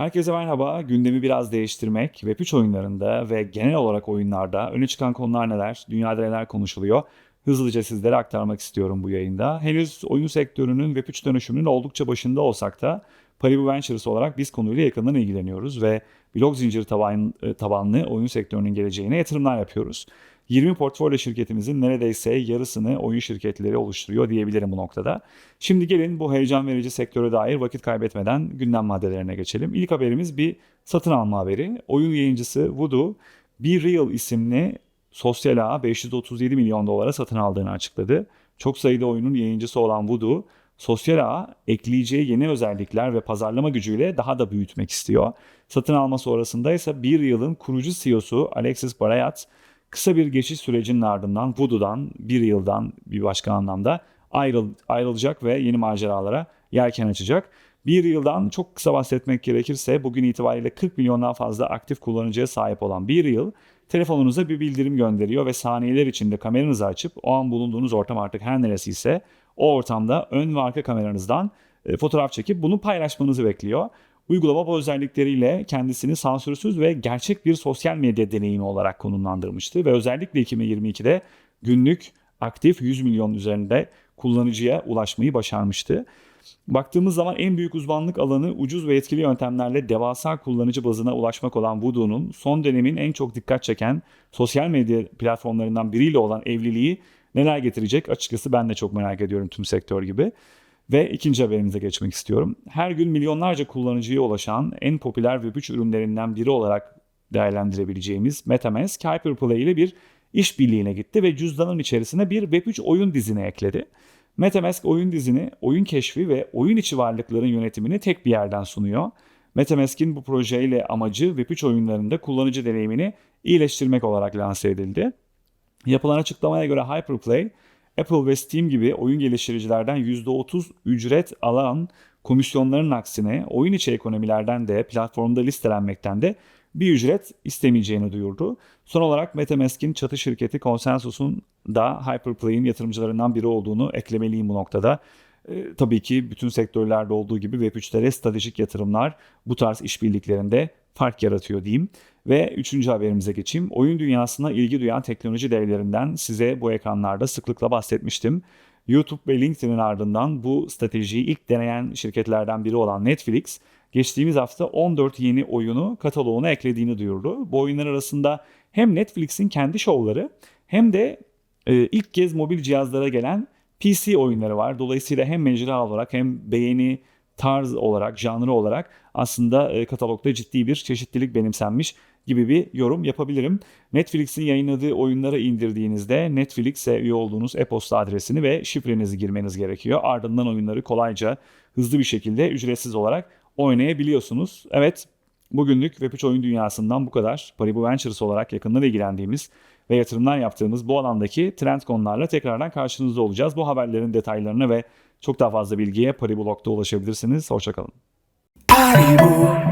Herkese merhaba. Gündemi biraz değiştirmek, Web3 oyunlarında ve genel olarak oyunlarda öne çıkan konular neler, dünyada neler konuşuluyor? Hızlıca sizlere aktarmak istiyorum bu yayında. Henüz oyun sektörünün Web3 dönüşümünün oldukça başında olsak da Paribu Ventures olarak biz konuyla yakından ilgileniyoruz ve blok zinciri e, tabanlı oyun sektörünün geleceğine yatırımlar yapıyoruz. 20 portfolyo şirketimizin neredeyse yarısını oyun şirketleri oluşturuyor diyebilirim bu noktada. Şimdi gelin bu heyecan verici sektöre dair vakit kaybetmeden gündem maddelerine geçelim. İlk haberimiz bir satın alma haberi. Oyun yayıncısı Voodoo, Be Real isimli sosyal ağı 537 milyon dolara satın aldığını açıkladı. Çok sayıda oyunun yayıncısı olan Voodoo, sosyal ağı ekleyeceği yeni özellikler ve pazarlama gücüyle daha da büyütmek istiyor. Satın alma sonrasında ise Be Real'ın kurucu CEO'su Alexis Barayat, Kısa bir geçiş sürecinin ardından Voodoo'dan bir yıldan bir başka anlamda ayrıl, ayrılacak ve yeni maceralara yelken açacak. Bir yıldan çok kısa bahsetmek gerekirse bugün itibariyle 40 milyondan fazla aktif kullanıcıya sahip olan bir yıl telefonunuza bir bildirim gönderiyor ve saniyeler içinde kameranızı açıp o an bulunduğunuz ortam artık her neresi ise o ortamda ön ve arka kameranızdan e, fotoğraf çekip bunu paylaşmanızı bekliyor. Uygulama bu özellikleriyle kendisini sansürsüz ve gerçek bir sosyal medya deneyimi olarak konumlandırmıştı ve özellikle 2022'de günlük aktif 100 milyon üzerinde kullanıcıya ulaşmayı başarmıştı. Baktığımız zaman en büyük uzmanlık alanı ucuz ve etkili yöntemlerle devasa kullanıcı bazına ulaşmak olan Voodoo'nun son dönemin en çok dikkat çeken sosyal medya platformlarından biriyle olan evliliği neler getirecek açıkçası ben de çok merak ediyorum tüm sektör gibi. Ve ikinci haberimize geçmek istiyorum. Her gün milyonlarca kullanıcıya ulaşan en popüler Web3 ürünlerinden biri olarak değerlendirebileceğimiz MetaMask Hyperplay ile bir işbirliğine gitti ve cüzdanın içerisine bir Web3 oyun dizini ekledi. MetaMask oyun dizini, oyun keşfi ve oyun içi varlıkların yönetimini tek bir yerden sunuyor. MetaMask'in bu projeyle amacı Web3 oyunlarında kullanıcı deneyimini iyileştirmek olarak lanse edildi. Yapılan açıklamaya göre Hyperplay, Apple ve Steam gibi oyun geliştiricilerden %30 ücret alan komisyonların aksine oyun içi ekonomilerden de platformda listelenmekten de bir ücret istemeyeceğini duyurdu. Son olarak MetaMask'in çatı şirketi Consensus'un da Hyperplay'in yatırımcılarından biri olduğunu eklemeliyim bu noktada. E, tabii ki bütün sektörlerde olduğu gibi Web3'lere stratejik yatırımlar bu tarz işbirliklerinde fark yaratıyor diyeyim. Ve üçüncü haberimize geçeyim. Oyun dünyasına ilgi duyan teknoloji devlerinden size bu ekranlarda sıklıkla bahsetmiştim. YouTube ve LinkedIn'in ardından bu stratejiyi ilk deneyen şirketlerden biri olan Netflix, geçtiğimiz hafta 14 yeni oyunu kataloğuna eklediğini duyurdu. Bu oyunlar arasında hem Netflix'in kendi şovları hem de e, ilk kez mobil cihazlara gelen PC oyunları var. Dolayısıyla hem mecra olarak hem beğeni, tarz olarak, janrı olarak aslında e, katalogda ciddi bir çeşitlilik benimsenmiş gibi bir yorum yapabilirim. Netflix'in yayınladığı oyunları indirdiğinizde Netflix'e üye olduğunuz e-posta adresini ve şifrenizi girmeniz gerekiyor. Ardından oyunları kolayca, hızlı bir şekilde ücretsiz olarak oynayabiliyorsunuz. Evet, bugünlük Web3 oyun dünyasından bu kadar. Paribu Ventures olarak yakından ilgilendiğimiz ve yatırımlar yaptığımız bu alandaki trend konularla tekrardan karşınızda olacağız. Bu haberlerin detaylarına ve çok daha fazla bilgiye Paribu Blog'da ulaşabilirsiniz. Hoşçakalın. Paribu,